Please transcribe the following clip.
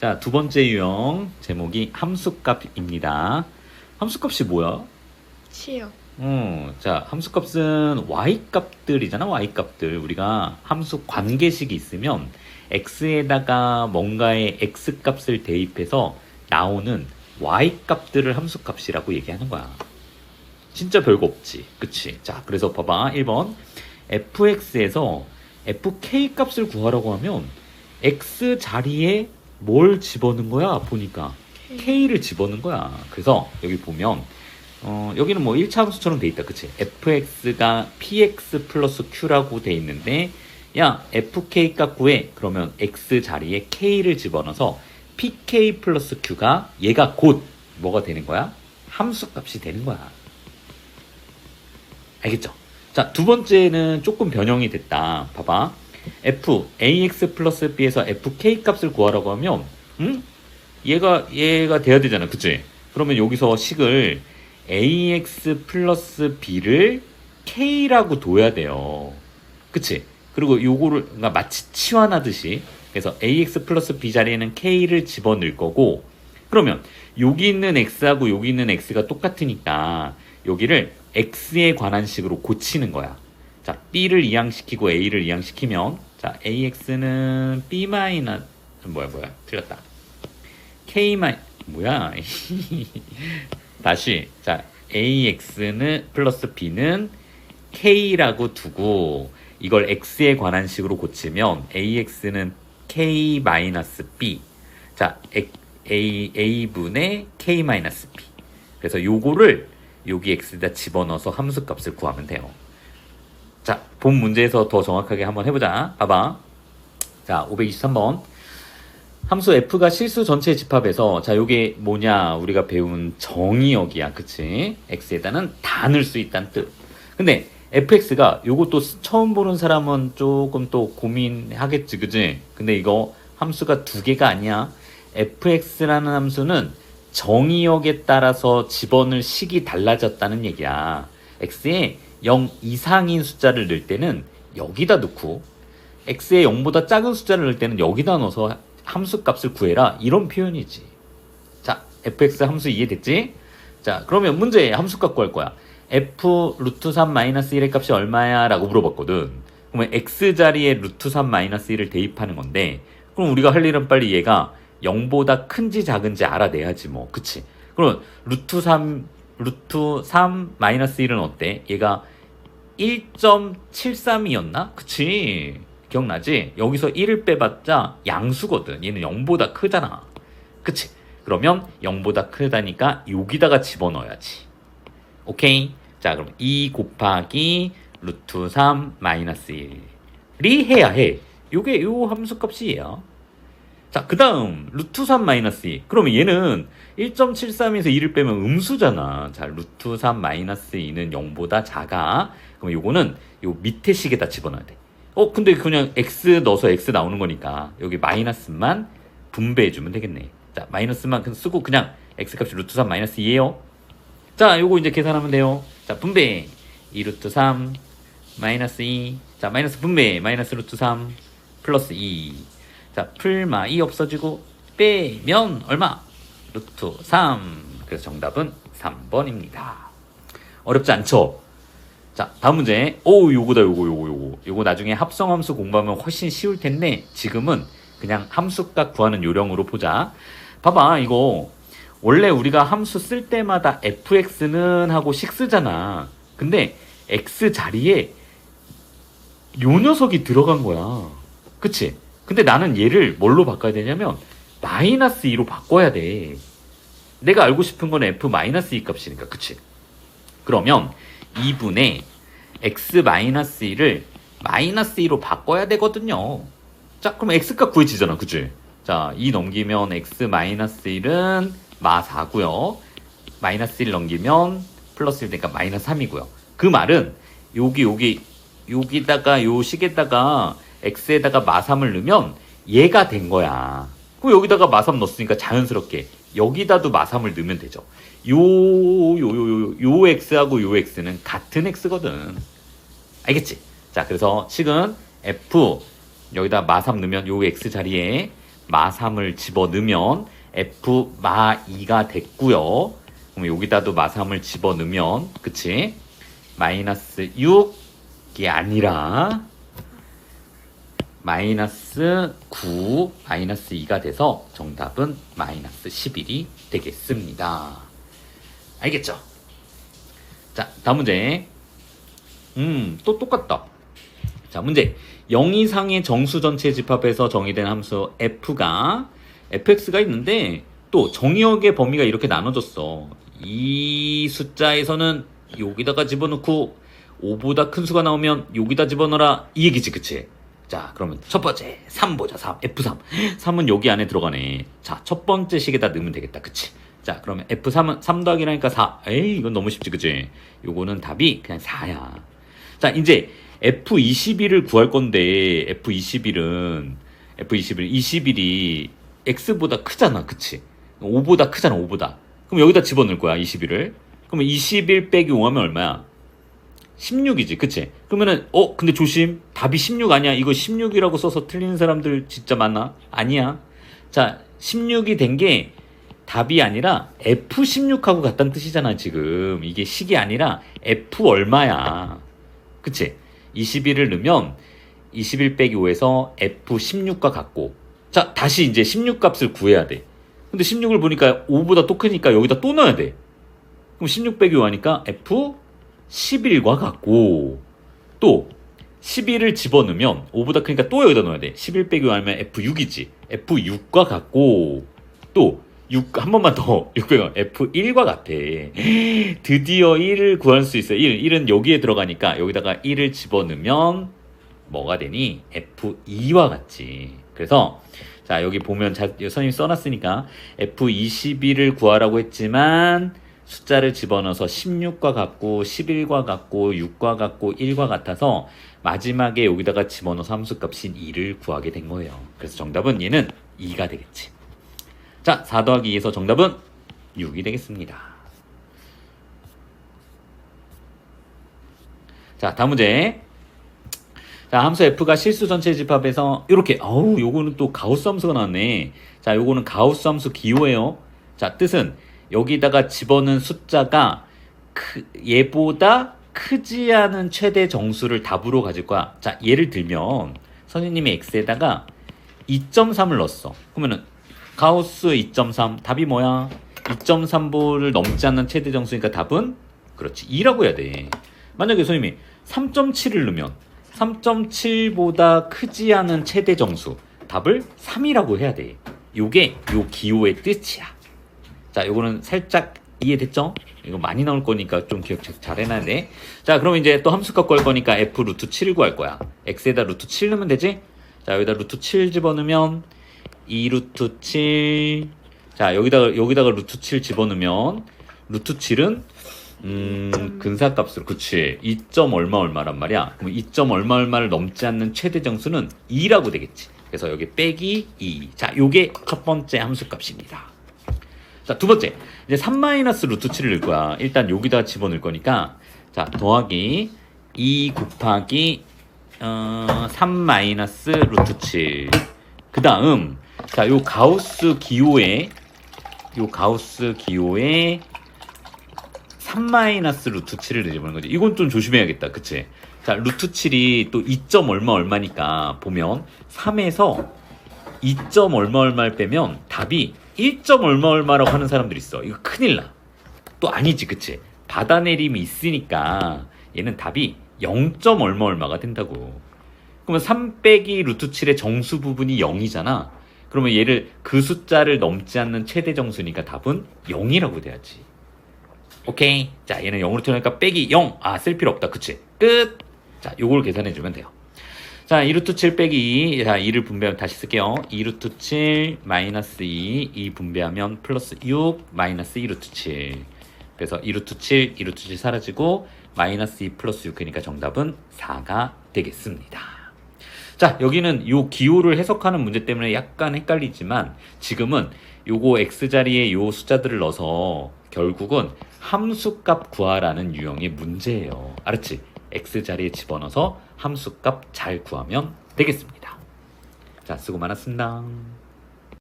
자, 두 번째 유형 제목이 함수값입니다. 함수값이 뭐야? 치요. 어, 자, 함수값은 y값들이잖아, y값들. 우리가 함수 관계식이 있으면 x에다가 뭔가의 x값을 대입해서 나오는 y값들을 함수값이라고 얘기하는 거야. 진짜 별거 없지. 그치? 자, 그래서 봐봐. 1번. fx에서 fk 값을 구하라고 하면 x 자리에 뭘 집어넣은 거야? 보니까. k를 집어넣은 거야. 그래서 여기 보면 어, 여기는 뭐 1차 함수처럼 돼 있다. 그치? fx가 px 플러스 q라고 돼 있는데 야, fk 값 구해. 그러면 x 자리에 k를 집어넣어서 pk 플러스 q가 얘가 곧 뭐가 되는 거야? 함수 값이 되는 거야. 알겠죠? 자, 두 번째는 조금 변형이 됐다. 봐봐. F ax 플러스 b에서 fk 값을 구하라고 하면 음? 얘가 얘가 돼야 되잖아. 그치? 그러면 여기서 식을 ax 플러스 b를 k라고 둬야 돼요. 그치? 그리고 요거를 그러니까 마치 치환하듯이 그래서 ax 플러스 b 자리에는 k를 집어넣을 거고 그러면 여기 있는 x하고 여기 있는 x가 똑같으니까 여기를 x에 관한 식으로 고치는 거야. 자, b를 이항시키고 a를 이항시키면 자, ax는 b 마이너 뭐야 뭐야 틀렸다. k 마이 뭐야? 다시 자, ax는 플러스 b는 k라고 두고 이걸 x에 관한 식으로 고치면 ax는 k 마이너스 b 자 a a분의 k 마이너스 b 그래서 요거를 여기 x에다 집어넣어서 함수값을 구하면 돼요. 자, 본 문제에서 더 정확하게 한번 해보자. 봐봐. 자, 523번. 함수 f가 실수 전체 집합에서 자, 요게 뭐냐? 우리가 배운 정의역이야. 그치? x에다는 다 넣을 수 있다는 뜻. 근데 fx가 요것도 처음 보는 사람은 조금 또 고민하겠지. 그지? 근데 이거 함수가 두 개가 아니야. fx라는 함수는 정의역에 따라서 집어넣을 식이 달라졌다는 얘기야. x에 0 이상인 숫자를 넣을 때는 여기다 넣고 x에 0보다 작은 숫자를 넣을 때는 여기다 넣어서 함수 값을 구해라. 이런 표현이지. 자, fx 함수 이해됐지? 자, 그러면 문제 함수 값 구할 거야. f 루트 3 마이너스 1의 값이 얼마야? 라고 물어봤거든. 그러면 x 자리에 루트 3 마이너스 1을 대입하는 건데 그럼 우리가 할 일은 빨리 얘가 0보다 큰지 작은지 알아내야지 뭐. 그치? 그럼 루트 3 루트 3 마이너스 1은 어때? 얘가 1.73이었나? 그치? 기억나지? 여기서 1을 빼봤자 양수거든. 얘는 0보다 크잖아. 그치? 그러면 0보다 크다니까 여기다가 집어넣어야지. 오케이? 자, 그럼 2 곱하기 루트 3 마이너스 1이 해야 해. 요게 요 함수값이 얘야. 자, 그 다음, 루트 3 마이너스 2. 그러면 얘는 1.73에서 2를 빼면 음수잖아. 자, 루트 3 마이너스 2는 0보다 작아. 그럼 요거는 요 밑에 식에다 집어넣어야 돼. 어, 근데 그냥 x 넣어서 x 나오는 거니까 여기 마이너스만 분배해주면 되겠네. 자, 마이너스만 그냥 쓰고 그냥 x 값이 루트 3 마이너스 2예요. 자, 요거 이제 계산하면 돼요. 자, 분배. 2 루트 3 마이너스 2. 자, 마이너스 분배. 마이너스 루트 3 플러스 2. 자, 풀마 2 없어지고 빼면 얼마? 루트 3. 그래서 정답은 3번입니다. 어렵지 않죠? 자, 다음 문제. 오, 요거다, 요거, 요거, 요거. 요거 나중에 합성함수 공부하면 훨씬 쉬울 텐데, 지금은 그냥 함수값 구하는 요령으로 보자. 봐봐, 이거. 원래 우리가 함수 쓸 때마다 fx는 하고 식 쓰잖아. 근데 x 자리에 요 녀석이 들어간 거야. 그치? 근데 나는 얘를 뭘로 바꿔야 되냐면, 마이너스 2로 바꿔야 돼. 내가 알고 싶은 건 f 마이너스 2 값이니까, 그치? 그러면 2분의 x 마이너스 2를 마이너스 2로 바꿔야 되거든요. 자, 그럼 x값 구해지잖아. 그치? 자, 2 넘기면 x 마이너스 1은 마 4고요. 마이너스 1 넘기면 플러스 1 되니까 마이너스 3이고요. 그 말은 여기 여기 여기다가 요 식에다가 x에다가 마 3을 넣으면 얘가 된 거야. 그럼 여기다가 마3 넣었으니까 자연스럽게 여기다도 마 3을 넣으면 되죠. 요, 요, 요, 요, 요 x하고 요 x는 같은 x거든. 알겠지? 자, 그래서 식은 f 여기다 마3 넣으면 요 x 자리에 마3을 집어 넣으면 f 마 2가 됐고요. 그럼 여기다도 마3을 집어 넣으면 그치? 마이너스 6이 아니라 마이너스 9 마이너스 2가 돼서 정답은 마이너스 11이 되겠습니다. 알겠죠? 자, 다음 문제. 음, 또 똑같다. 자, 문제. 0 이상의 정수 전체 집합에서 정의된 함수 f가 fx가 있는데 또 정의역의 범위가 이렇게 나눠졌어. 이 숫자에서는 여기다가 집어넣고 5보다 큰 수가 나오면 여기다 집어넣어라 이 얘기지 그치? 자 그러면 첫 번째 3 보자 3 F3 3은 여기 안에 들어가네 자 첫 번째 식에다 넣으면 되겠다 그치? 자 그러면 F3은 3 더하기라니까 4 에이 이건 너무 쉽지 그치? 요거는 답이 그냥 4야 자 이제 F21을 구할 건데 F21은 F21 21이 X보다 크잖아 그치? 5보다 크잖아 5보다 그럼 여기다 집어넣을 거야 21을 그러면 21 빼기 5 하면 얼마야? 16이지, 그치? 그러면은, 어, 근데 조심. 답이 16 아니야. 이거 16이라고 써서 틀리는 사람들 진짜 많나? 아니야. 자, 16이 된 게 답이 아니라 F16하고 같다는 뜻이잖아, 지금. 이게 식이 아니라 F 얼마야. 그치? 21을 넣으면 21 빼기 5에서 F16과 같고. 자, 다시 이제 16 값을 구해야 돼. 근데 16을 보니까 5보다 또 크니까 여기다 또 넣어야 돼. 그럼 16 빼기 5 하니까 F 11과 같고 또 11을 집어넣으면 5보다 크니까 또 여기다 넣어야 돼. 11 빼기 5 하면 F6이지. F6과 같고 또 6, 한 번만 더. 6 빼기 5, F1과 같아. 드디어 1을 구할 수 있어요. 1. 1은 여기에 들어가니까 여기다가 1을 집어넣으면 뭐가 되니? F2와 같지. 그래서 자 여기 보면 자, 선생님 써놨으니까 F21을 구하라고 했지만 숫자를 집어넣어서 16과 같고 11과 같고 6과 같고 1과 같아서 마지막에 여기다가 집어넣어서 함수값인 2를 구하게 된 거예요. 그래서 정답은 얘는 2가 되겠지. 자, 4 더하기 2에서 정답은 6이 되겠습니다. 자, 다음 문제. 자, 함수 f가 실수 전체 집합에서 이렇게 어우, 요거는 또 가우스 함수가 나왔네. 자, 요거는 가우스 함수 기호예요. 자, 뜻은 여기다가 집어넣은 숫자가 크, 얘보다 크지 않은 최대 정수를 답으로 가질 거야. 자, 예를 들면 선생님이 x에다가 2.3을 넣었어. 그러면은 가우스 2.3 답이 뭐야? 2.3보를 넘지 않는 최대 정수니까 답은 그렇지 2라고 해야 돼. 만약에 선생님이 3.7을 넣으면 3.7보다 크지 않은 최대 정수 답을 3이라고 해야 돼. 요게 요 기호의 뜻이야. 자, 요거는 살짝 이해됐죠? 이거 많이 나올 거니까 좀 기억 잘 해놔야 돼. 자, 그럼 이제 또 함수값 구할 거니까 f 루트 7 구할 거야. x에다 루트 7 넣으면 되지? 자, 여기다 루트 7 집어넣으면 2 루트 7. 자, 여기다가 여기다가 루트 7 집어넣으면 루트 7은 음, 근사값으로 그치 2. 얼마 얼마란 말이야. 그럼 2. 얼마 얼마를 넘지 않는 최대 정수는 2라고 되겠지. 그래서 여기 빼기 2. 자, 요게 첫 번째 함수값입니다. 자, 두 번째. 이제 3 마이너스 루트 7을 넣을 거야. 일단 여기다 집어넣을 거니까. 자, 더하기 2 곱하기 어, 3 마이너스 루트 7. 그 다음, 자, 요 가우스 기호에, 요 가우스 기호에 3 마이너스 루트 7을 내집어넣는 거지. 이건 좀 조심해야겠다. 그치? 자, 루트 7이 또 2. 얼마 얼마니까 보면 3에서 2. 얼마 얼마를 빼면 답이 1점 얼마 얼마라고 하는 사람들 있어. 이거 큰일 나. 또 아니지, 그치? 받아내림이 있으니까 얘는 답이 0. 얼마 얼마가 된다고. 그러면 3 빼기 루트 7의 정수 부분이 0이잖아. 그러면 얘를 그 숫자를 넘지 않는 최대 정수니까 답은 0이라고 돼야지. 오케이. 자, 얘는 0으로 태어나니까 빼기 0. 아, 쓸 필요 없다. 그치? 끝. 자, 요걸 계산해주면 돼요. 자, 2루트 7 빼기 2. 자, 2를 분배하면 다시 쓸게요. 2루트 7 마이너스 2. 2 분배하면 플러스 6 마이너스 2루트 7. 그래서 2루트 7, 2루트 7 사라지고 마이너스 2 플러스 6 그러니까 정답은 4가 되겠습니다. 자, 여기는 요 기호를 해석하는 문제 때문에 약간 헷갈리지만 지금은 요거 x자리에 요 숫자들을 넣어서 결국은 함수값 구하라는 유형의 문제예요. 알았지? X자리에 집어넣어서 함수값 잘 구하면 되겠습니다. 자, 수고 많았습니다.